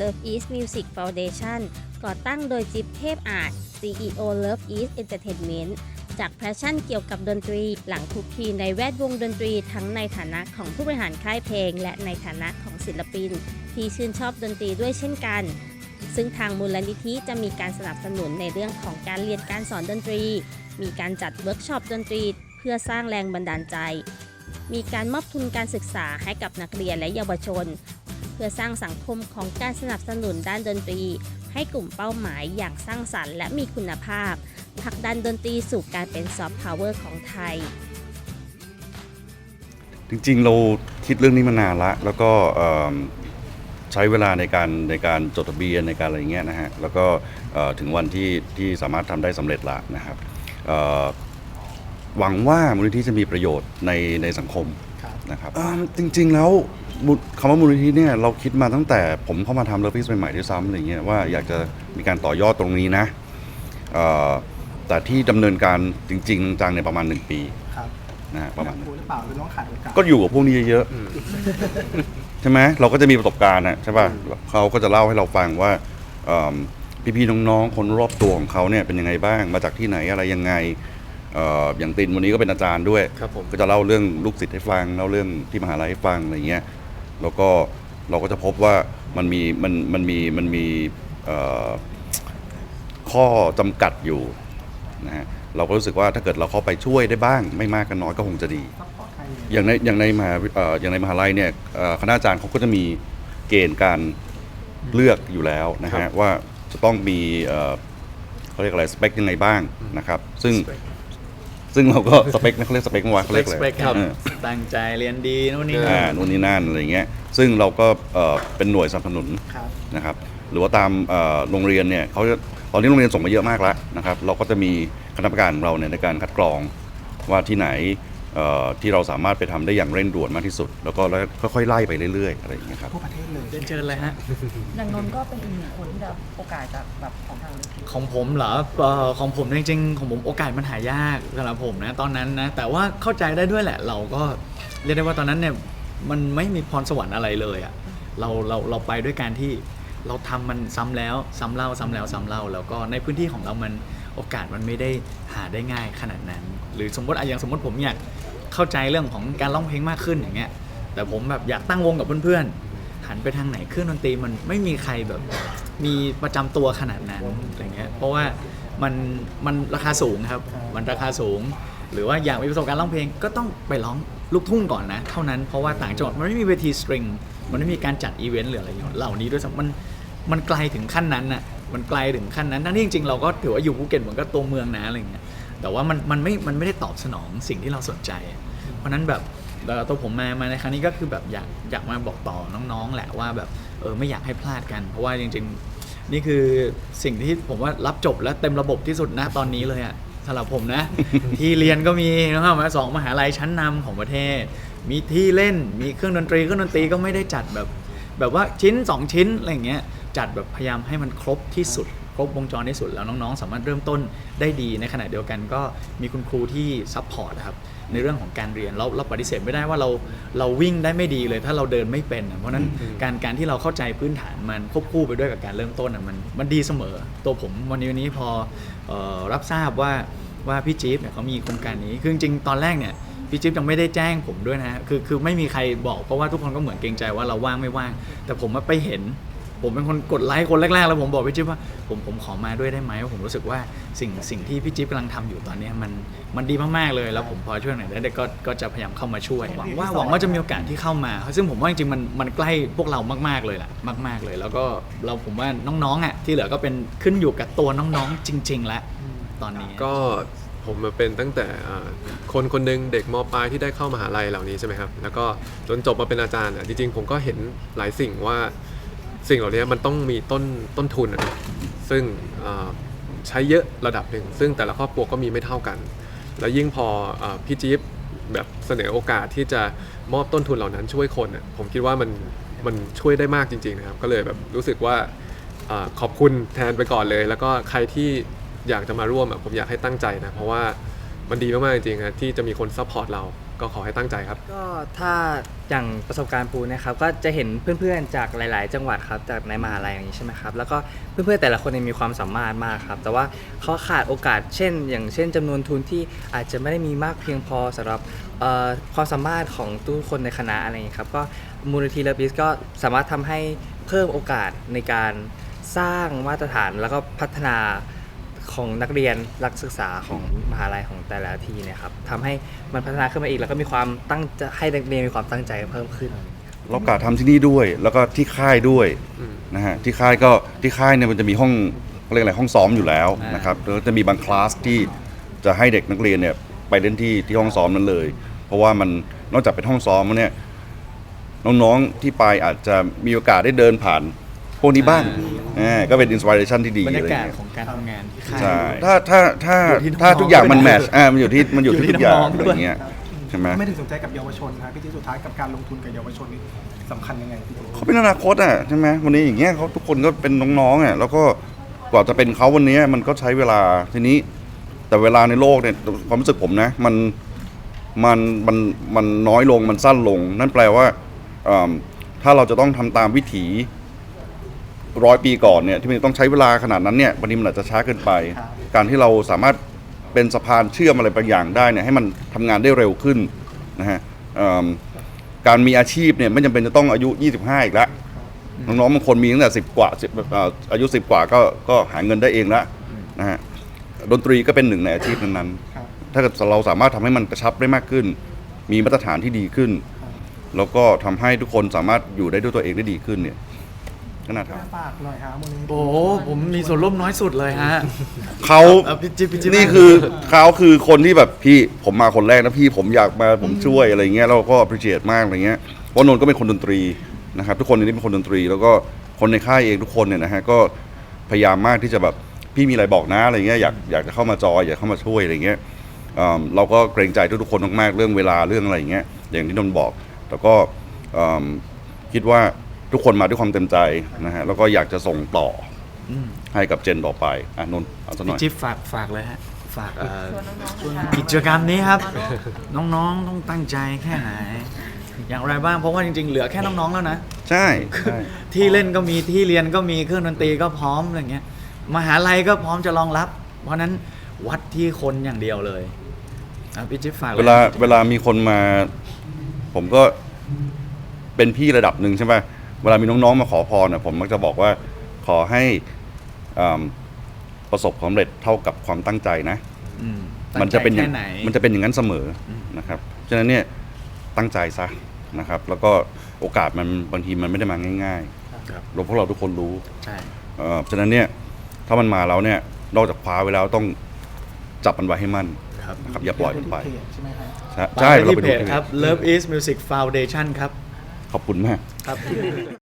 Love East Music Foundation ก่อตั้งโดยจิ๊บเทพอาจ CEO Love East Entertainment จากแพชชั่นเกี่ยวกับดนตรี หลังคุกคีในแวดวงดนตรีทั้งในฐานะของผู้บริหารค่ายเพลง และในฐานะของศิลปิน ที่ชื่นชอบดนตรีด้วยเช่นกัน ซึ่งทางมูลนิธิจะมีการสนับสนุนในเรื่องของการเรียนการสอนดนตรี มีการจัดเวิร์กช็อปดนตรี เพื่อสร้างแรงบันดาลใจ มีการมอบทุนการศึกษาให้กับนักเรียนและเยาวชน พื่อสร้างสังคมของการสนับสนุนด้านดนตรี ให้กลุ่มเป้าหมายอย่างสร้างสรรค์และมีคุณภาพผลักดันดนตรีสู่การเป็นซอฟต์พาวเวอร์ของไทย จริงๆ เราคิดเรื่องนี้มานานละ แล้วก็เอิ่มใช้เวลาในการในการจดทะเบียนในการอะไรเงี้ยนะฮะ แล้วก็เอ่อถึงวันที่ที่สามารถทำได้สำเร็จละนะครับเอ่อหวังว่ามูลนิธิจะมีประโยชน์ในในสังคมนะครับเอิ่มจริงๆแล้ว มูลคำว่ามูลนิธิเนี่ยเราคิดมาตั้งแต่ผมเข้ามาทำเลิฟฟิสใหม่ๆด้วยซ้ำอะไรเงี้ยว่าอยากจะมีการต่อยอดตรงนี้นะเอ่อแต่ที่ดำเนินการจริงๆจังในยประมาณ 1 ปีครับนะฮะประมาณอยกพูดหรือเปล่าหรือต้องขาดโอกาสก็อยู่กับพวกนี้เยอะๆใช่ไหมเราก็จะมีประสบการณ์นะใช่ป่ะเขาก็จะเล่าให้เราฟังว่าเอิ่มพี่ๆน้องๆคนรอบตัวของเขาเนี่ยเป็นยังไงบ้างมาจากที่ไหนอะไรยังไงเอ่ออย่างตินวันนี้ก็เป็นอาจารย์ด้วย ครับผม ก็จะเล่าเรื่องลูกศิษย์ให้ฟังเล่าเรื่องที่มหาลัยให้ฟังอะไรเงี้ย แล้วก็เราก็จะพบว่ามันมีมันมันมีมันมีเอ่อข้อจำกัดอยู่นะฮะเราก็รู้สึกว่าถ้าเกิดเราเข้าไปช่วยได้บ้าง ไม่มากก็น้อยก็คงจะดีซัพพอร์ตใครอย่างในอย่างในมหาเอ่ออย่างในมหาลัยเนี่ยเอ่อคณาจารย์เขาก็จะมีเกณฑ์การเลือกอยู่แล้วนะครัฮะบว่าจะต้องมีเอ่อเขาเรียกอะไรสเปคยังไงบ้างนะครับ ซึ่ง ซึ่งเราก็สเปคนะเขาเรียกสเปคมั้งวะเขาเรียกอะไรสเปคครับเออตั้งใจเรียนดีนู่นนี่อ่านั่นนู่นนี่นั่นอะไรเงี้ยซึ่งเราก็เอ่อเป็นหน่วยสนับสนุน ครับ นะครับหรือว่าตามเอ่อโรงเรียนเนี่ยเขาจะตอนนี้โรงเรียนส่งมาเยอะมากแล้วนะครับเราก็จะมีคณะกรรมการของเราเนี่ยในการคัดกรองว่าที่ไหนเอ่อ ที่เราสามารถไปทำได้อย่างเร่งด่วนมากที่สุด แล้วก็แล้วค่อยๆไล่ไปเรื่อยๆอะไรอย่างเงี้ยครับทั่วประเทศเลยเรียนเชิญเลยฮะอย่างนนท์ก็เป็นอีกหนึ่งคนที่ได้รับโอกาสจากแบบของทางเลยของผมเหรอเอ่อของผมจริงๆของผมโอกาสมันหายากสำหรับผมนะตอนนั้นนะแต่ว่าเข้าใจได้ด้วยแหละ เราก็เรียกได้ว่าตอนนั้นเนี่ยมันไม่มีพรสวรรค์อะไรเลยอะเราเราเราไปด้วยการที่ เราทำมันซ้ำแล้วซ้ำเล่าซ้ำแล้วซ้ำเล่าแล้วก็ในพื้นที่ของเรามันโอกาสมันไม่ได้หาได้ง่ายขนาดนั้น หรือสมมติอะอย่างสมมติผมอยากเข้าใจเรื่องของการร้องเพลงมากขึ้นอย่างเงี้ยแต่ผมแบบอยากตั้งวงกับเพื่อนๆหันไปทางไหนเครื่องดนตรีมันไม่มีใครแบบมีประจำตัวขนาดนั้นอะไรเงี้ยเพราะว่ามันมันราคาสูงครับ มันราคาสูง หรือว่าอยากมีประสบการณ์ร้องเพลงก็ต้องไปร้องลูกทุ่งก่อนนะ เท่านั้นเพราะว่าต่างจังหวัดมันไม่มีเวทีสตริงมันไม่มีการจัดอีเวนต์หรืออะไรอย่างเงี้ยเหล่านี้ด้วยซ้ำมัน มันไกลถึงขั้นนั้นน่ะมันไกลถึงขั้นนั้นทั้งที่จริงๆเราก็ถือว่าอยู่ภูเก็ตเหมือนก็ตัวเมืองนะอะไรเงี้ยแต่ว่ามันมันไม่มันไม่ได้ตอบสนองสิ่งที่เราสนใจ เพราะนั้นแบบเอ่อตัวผมมามาในครั้งนี้ก็คือแบบอยากอยากมาบอกต่อน้องๆ แหละว่าแบบเออไม่อยากให้พลาดกัน เพราะว่าจริง ๆ นี่คือสิ่งที่ผมว่ารับจบและเต็มระบบที่สุดนะตอนนี้เลยอะสำหรับผมนะ ที่เรียนก็มีนะครับมาสองมหาลัยชั้นนำของประเทศ มีที่เล่นมีเครื่องดนตรีเครื่องดนตรีก็ไม่ได้จัดแบบ แบบว่าชิ้น 2 ชิ้นอะไรอย่างเงี้ย จัดแบบพยายามให้มันครบที่สุด ครบวงจรที่สุดแล้วน้องๆ สามารถเริ่มต้นได้ดีในขณะเดียวกันก็มีคุณครูที่ซัพพอร์ตนะครับในเรื่องของการเรียนเราเราปฏิเสธไม่ได้ว่าเราเราวิ่งได้ไม่ดีเลยถ้าเราเดินไม่เป็นอะเพราะฉะนั้นการการที่เราเข้าใจพื้นฐานมันควบคู่ไปด้วยกับการเริ่มต้นอะมันมันดีเสมอ ตัวผมวันนี้วันนี้พอเอ่อรับทราบว่าว่าพี่จี๊บเนี่ยเขามีโครงการนี้คือจริงๆตอนแรกเนี่ยพี่จิ๊บยังไม่ได้แจ้งผมด้วยนะฮะคือคือไม่มีใครบอกเพราะว่าทุกคนก็เหมือนเกรงใจว่าเราว่างไม่ว่าง แต่ผมมาไปเห็น ผมเป็นคนกดไลค์คนแรกๆ แล้วผมบอกพี่จิ๊บว่าผมผมขอมาด้วยได้ไหมเพราะผมรู้สึกว่าสิ่งสิ่งที่พี่จิ๊บกำลังทำอยู่ตอนเนี้ยมันมันดีมากๆเลยแล้วผมพอช่วยหน่อยได้ก็ก็จะพยายามเข้ามาช่วยหวังว่าหวังว่าจะมีโอกาสที่เข้ามา ซึ่งผมว่าจริงๆมันมันใกล้พวกเรามากๆเลยแหละมาก ๆเลย แล้วก็เราผมว่าน้องๆอะที่เหลือก็เป็นขึ้นอยู่กับตัวน้องๆจริง ๆ แล้วตอนนี้ ก็ผมมาเป็นตั้งแต่อ่าคนคนหนึ่งเด็กมปลายที่ได้เข้ามหาลัยเหล่านี้ใช่ไหมครับ แล้วก็จนจบมาเป็นอาจารย์อะจริงๆผมก็เห็นหลายสิ่งว่า สิ่งเหล่านี้มันต้องมีต้นต้นทุนนะซึ่งใช้เยอะระดับหนึ่ง ซึ่งแต่ละครอบครัวก็มีไม่เท่ากัน แล้วยิ่งพออพี่จี๊บแบบเสนอโอกาสที่จะมอบต้นทุนเหล่านั้นช่วยคนอะผมคิดว่ามันมันช่วยได้มากจริงๆนะครับ ก็เลยแบบรู้สึกว่าอขอบคุณแทนไปก่อนเลย แล้วก็ใครที่อยากจะมาร่วมผมอยากให้ตั้งใจนะ เพราะว่ามันดีมากๆจริงๆนะที่จะมีคนซัพพอร์ตเรา ก็ขอให้ตั้งใจครับ ก็ถ้าอย่างประสบการณ์ปูนะครับก็จะเห็นเพื่อนๆจากหลาย ๆ จังหวัดครับจากในมหาลัยอย่างนี้ใช่ไหมครับแล้วก็เพื่อนๆแต่ละคนเนี่ยมีความสามารถมากครับแต่ว่าเขาขาดโอกาสเช่น อย่างเช่นจำนวนทุนที่อาจจะไม่ได้มีมากเพียงพอสำหรับเอ่อความสามารถของทุกคนในคณะอะไรอย่างนี้ครับก็มูลนิธิเลบิสก็สามารถทำให้เพิ่มโอกาสในการสร้างมาตรฐานแล้วก็พัฒนา ของนักเรียนนักศึกษาของมหาลัยของแต่ละที่เนี่ยครับทำให้มันพัฒนาขึ้นมาอีก แล้วก็มีความตั้งใจให้นักเรียนมีความตั้งใจเพิ่มขึ้น เรากาทำที่นี่ด้วย แล้วก็ที่ค่ายด้วยอืมนะฮะที่ค่ายก็ที่ค่ายเนี่ยมันจะมีห้องเขาเรียกอะไรห้องซ้อมอยู่แล้วนะครับแล้วก็จะมีบางคลาสที่จะให้เด็กนักเรียนเนี่ยไปเล่นที่ที่ห้องซ้อมนั้นเลย เพราะว่ามันนอกจากเป็นห้องซ้อมแล้วเนี่ยน้องๆที่ไปอาจจะมีโอกาสได้เดินผ่าน พวกนี้บ้างอ่าก็เป็นอินสปิเรชันที่ดีบรรอะไรยากาศเงี้ยของการทำงานที่ค่าย ใช่ด้วยถ้าถ้าถ้าอยู่ที่น้องๆถ้าทุกอย่างมันด้วยนะแมทช์อ่ามันอยู่ที่มันอยู่อยู่ที่ที่ทุกอย่างน้องๆอะไรด้วยเงี้ยใช่ไหมไม่ถึงสนใจกับเยาวชนนะพี่จิ๊บสุดท้ายกับการลงทุนกับเยาวชนนี่สำคัญยังไงพี่จิ๊บเขาเป็นอนาคตอะใช่ไหมวันนี้อย่างเงี้ยเขาทุกคนก็เป็นน้องๆอะแล้วก็กว่าจะเป็นเขาวันนี้มันก็ใช้เวลาทีนี้ แต่เวลาในโลกเนี่ยความรู้สึกผมนะ มันมันมันมันน้อยลงมันสั้นลง นั่นแปลว่าเอิ่มถ้าเราจะต้องทำตามวิถี ร้อยปีก่อนเนี่ยที่มันต้องใช้เวลาขนาดนั้นเนี่ยวันนี้มันอาจจะช้าเกินไป การที่เราสามารถเป็นสะพานเชื่อมอะไรบางอย่างได้เนี่ยให้มันทำงานได้เร็วขึ้นนะฮะเอิ่มการมีอาชีพเนี่ยไม่จำเป็นจะต้องอายุ 25 อีกแล้วน้องๆบางคนมีตั้งแต่สิบกว่า10เอ่ออายุสิบกว่าก็ก็หาเงินได้เองแล้วนะฮะดนตรีก็เป็นหนึ่งในอาชีพนั้นครับๆถ้าเกิดเราสามารถทำให้มันกระชับได้มากขึ้น มีมาตรฐานที่ดีขึ้น แล้วก็ทำให้ทุกคนสามารถอยู่ได้ด้วยตัวเองได้ดีขึ้นเนี่ย ก็น่าทฝากหน่อยฮะมูลนิธิโอ้โหผมมีส่วนร่วมน้อยสุดเลยฮะำเขาเอาพี่จิ๊บพี่จิ๊บ นี่คือเขาคือคนที่แบบพี่ผมมาคนแรกนะพี่ผมอยากมาผมช่วยอะไรเงี้ยเราก็ appreciate มากอะไรเงี้ยเพราะนนท์ก็เป็นคนดนตรีนะครับ ทุกคนในนี้เป็นคนดนตรี แล้วก็คนในค่ายเองทุกคนเนี่ยนะฮะก็พยายามมากที่จะแบบพี่มีอะไรบอกนะอะไรเงี้ยอยากอยากจะเข้ามาจอยอยากเข้ามาช่วยอะไรเงี้ยอืมเราก็เกรงใจทุกๆคนมากๆเรื่องเวลาเรื่องอะไรอย่างเงี้ยอย่างที่นนท์บอก แต่ก็อืมคิดว่า ทุกคนมาด้วยความเต็มใจนะฮะแล้วก็อยากจะส่งต่ออืมให้กับเจนต่อไปอะนนท์เอาสักหน่พี่อย จิ๊บฝากฝากเลยฮะ ฝากเอ่อชวนน้องๆนะคะกิจกรรมนี้ครับ น้องๆต้องตั้งใจแค่ไหน อย่างไรบ้างเพราะว่าจริงๆ เหลือแค่น้องๆแล้วนะ ใช่ใช่ ที่เล่นก็มีที่เรียนก็มีเครื่องดนตรีก็พร้อมอะไรเงี้ยมหาลัยก็พร้อมจะรองรับ เพราะฉะนั้นวัดที่คนอย่างเดียวเลยอะพี่จิ๊บฝากยเวลาเวลามีคนมา ผมก็เป็นพี่ระดับหนึ่งใช่ไหม เวลามีน้องๆมาขอพรนะผมมักจะบอกว่าขอให้อ่าประสบความสำเร็จเท่ากับความตั้งใจนะ อืมมันจะเป็นอตั้ย่างงใจแค่ไหน มันจะเป็นอย่างนั้นเสมออนะครับฉะนั้นเนี่ยตั้งใจซะนะครับ แล้วก็โอกาสมันบางทีมันไม่ได้มาง่ายๆครับเราพวกเราทุกคนรู้ใช่ เอ่อฉะนั้นเนี่ยถ้ามันมาแล้วเนี่ยนอกจากคว้าไว้แล้วต้องจับมันไว้ให้มั่นครับ นะครับอย่าปล่อยมันไปเพจใช่ไหมครับใช่ฝากใช่ไว้เราที่ไปเพดูจที่ครับ Love is Music Foundation ครับ ขอบคุณมากครับ